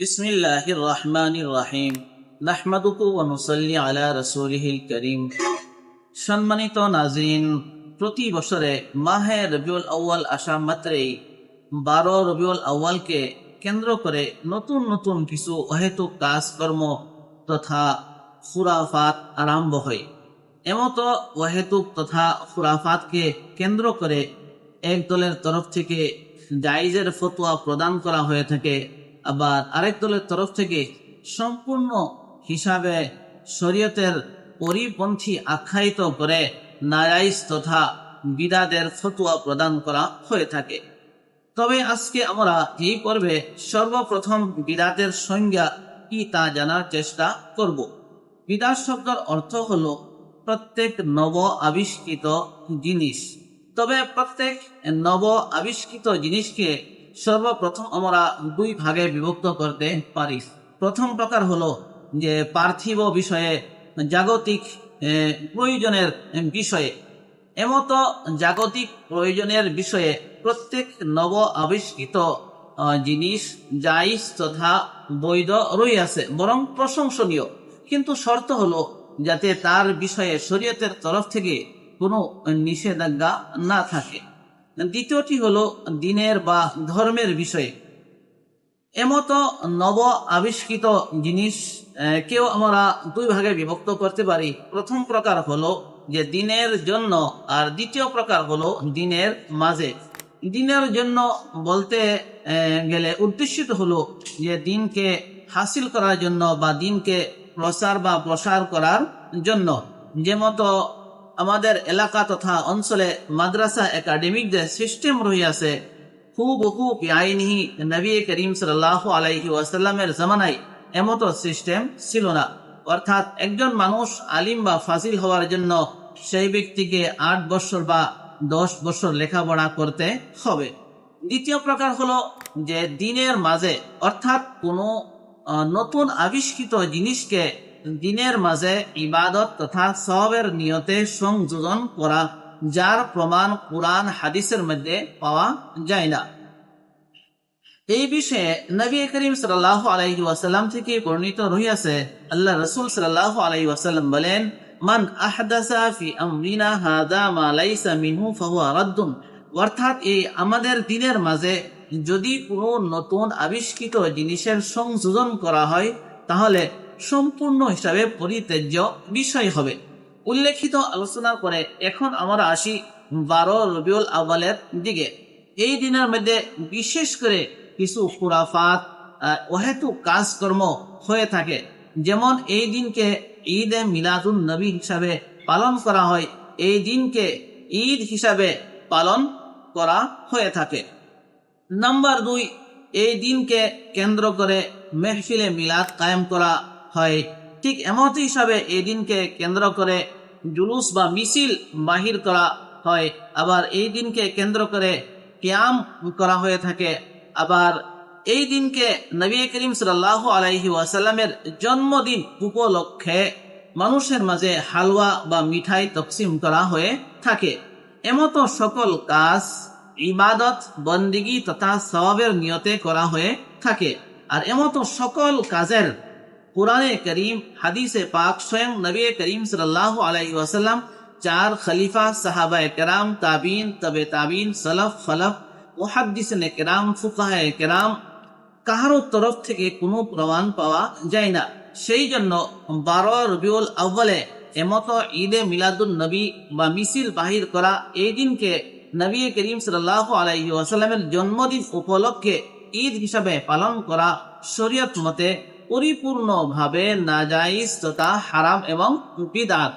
بسم الله الرحمن الرحيم নাহমাদুকু ওয়া নুসাল্লি আলা রাসূলিহিল কারীম সম্মানিত নাজরিন প্রতি বছরে মাহে রবিউল আউয়াল আসা মাত্রেই বারো রবিউল আউয়ালকে কেন্দ্র করে নতুন নতুন কিছু অহেতুক কাজকর্ম তথা খুরাফাত আরম্ভ হয় এমতো অহেতুক তথা খুরাফাতকে কেন্দ্র করে এক দলের তরফ থেকে জাইজের ফতোয়া প্রদান করা হয়ে থাকে আবার আরেক দলের তরফ থেকে সম্পূর্ণ হিসাবে শরীয়তের পরিপন্থী আখ্যায়িত করে নারাইজ তথা বিদাদের ফতোয়া প্রদান করা হয়ে থাকে। তবে আজকে আমরা এই পর্বে সর্বপ্রথম বিদাতের সংজ্ঞা কি তা জানার চেষ্টা করব। বিদাত শব্দের অর্থ হল প্রত্যেক নব আবিষ্কৃত জিনিস। তবে প্রত্যেক নব আবিষ্কৃত জিনিসকে সর্বপ্রথম আমরা দুই ভাগে বিভক্ত করতে পারি। প্রথম প্রকার হলো যে পার্থিব বিষয়ে জাগতিক প্রয়োজনের বিষয়ে। এমত জাগতিক প্রয়োজনের বিষয়ে প্রত্যেক নব আবিষ্কৃত জিনিস জাইজ তথা বৈধ রইয়াছে, বরং প্রশংসনীয়। কিন্তু শর্ত হলো যাতে তার বিষয়ে শরীয়তের তরফ থেকে কোনো নিষেধাজ্ঞা না থাকে। দ্বিতীয়টি হলো দিনের বা ধর্মের বিষয়ে। এমতো নব আবিষ্কৃত জিনিস কেউ আমরা দুই ভাগে বিভক্ত করতে পারি। প্রথম প্রকার হলো যে দিনের জন্য আর দ্বিতীয় প্রকার হলো দিনের মাঝে। দিনের জন্য বলতে গেলে উদ্দেশ্যিত হলো যে দিনকে হাসিল করার জন্য বা দিনকে প্রচার বা প্রসার করার জন্য। যে মতো আমাদের এলাকা তথা অঞ্চলে মাদ্রাসা একাডেমিক যে সিস্টেম রহিয়াছে। হুবহু বেআইনিহি নবী করিম সাল্লাহ আলাইহি ওয়াসাল্লামের জামানায় এমত সিস্টেম ছিল না। অর্থাৎ একজন মানুষ আলিম বা ফাজিল হওয়ার জন্য সেই ব্যক্তিকে আট বছর বা দশ বছর লেখাপড়া করতে হবে। দ্বিতীয় প্রকার হলো যে দিনের মাঝে, অর্থাৎ কোনো নতুন আবিষ্কৃত জিনিসকে দিনের মাঝে ইবাদত তথা সবের নিয়তে সংযোজন করা যার প্রমাণ কোরআন হাদিসের মধ্যে পাওয়া যায় না। এই বিষয়ে নবী করিম সাল্লাহ আলাইহি ওয়াসাল্লাম থেকে বর্ণিত রহিয়াছে আল্লাহ রসুল সাল্লাহ আলাইহি ওয়াসাল্লাম বলেন, মান আহদাসা ফি আমরিনা হাদা মা লাইসা মিনহু ফাহুয়া রাদ্দুন। অর্থাৎ এই আমাদের দিনের মাঝে যদি কোনো নতুন আবিষ্কৃত জিনিসের সংযোজন করা হয়, তাহলে সম্পূর্ণ হিসাবে পরিত্যাজ্য বিষয় হবে। উল্লেখিত আলোচনা করে এখন আমরা আসি বারো রবিউল আওয়ালের দিকে। এই দিনের মধ্যে বিশেষ করে কিছু খুরাফাত অহেতু কাজকর্ম হয়ে থাকে। যেমন এই দিনকে ঈদ এ মিলাদুল নবী হিসাবে পালন করা হয়। এই দিনকে ঈদ হিসাবে পালন করা হয়ে থাকে। নাম্বার দুই, এই দিনকে কেন্দ্র করে মেহফিলে মিলাদ কায়েম করা হয়। ঠিক এমত হিসাবে এই দিনকে কেন্দ্র করে জুলুস বা মিছিল বাহির করা হয়। আবার এই দিনকে কেন্দ্র করে ক্যাম করা হয়ে থাকে। আবার এই দিনকে নবী করিম সাল্লাহ আলাইহি ওয়াসাল্লামের জন্মদিন উপলক্ষে মানুষের মাঝে হালুয়া বা মিঠাই তকসিম করা হয়ে থাকে। এমতো সকল কাজ, ইবাদত, বন্দিগি তথা সওয়াবের নিয়তে করা হয়ে থাকে। আর এমতো সকল কাজের কোরআনে করিম, হাদিসে পাক স্বয়ং নবী করিম সাল্লাহ আলাইহি ওয়াসাল্লাম চার খলিফা সাহাবা কেরাম তাবিন তবে তাবিন সলফ, ফলফ ওহাদ্দিসিন কেরাম ফুকাহে কেরাম কাহারও তরফ থেকে কোনো প্রমাণ পাওয়া যায় না। সেই জন্য বারো রবিউল আউ্বালে এমতো ঈদে মিলাদুল নবী বা মিছিল বাহির করা এই দিনকে নবী করিম সাল্লাহ আলাইহি ওয়াসাল্লামের জন্মদিন উপলক্ষে ঈদ হিসাবে পালন করা শরীয়ত মতে পরিপূর্ণভাবে নাজাইজ তথা হারাম এবং বিদাত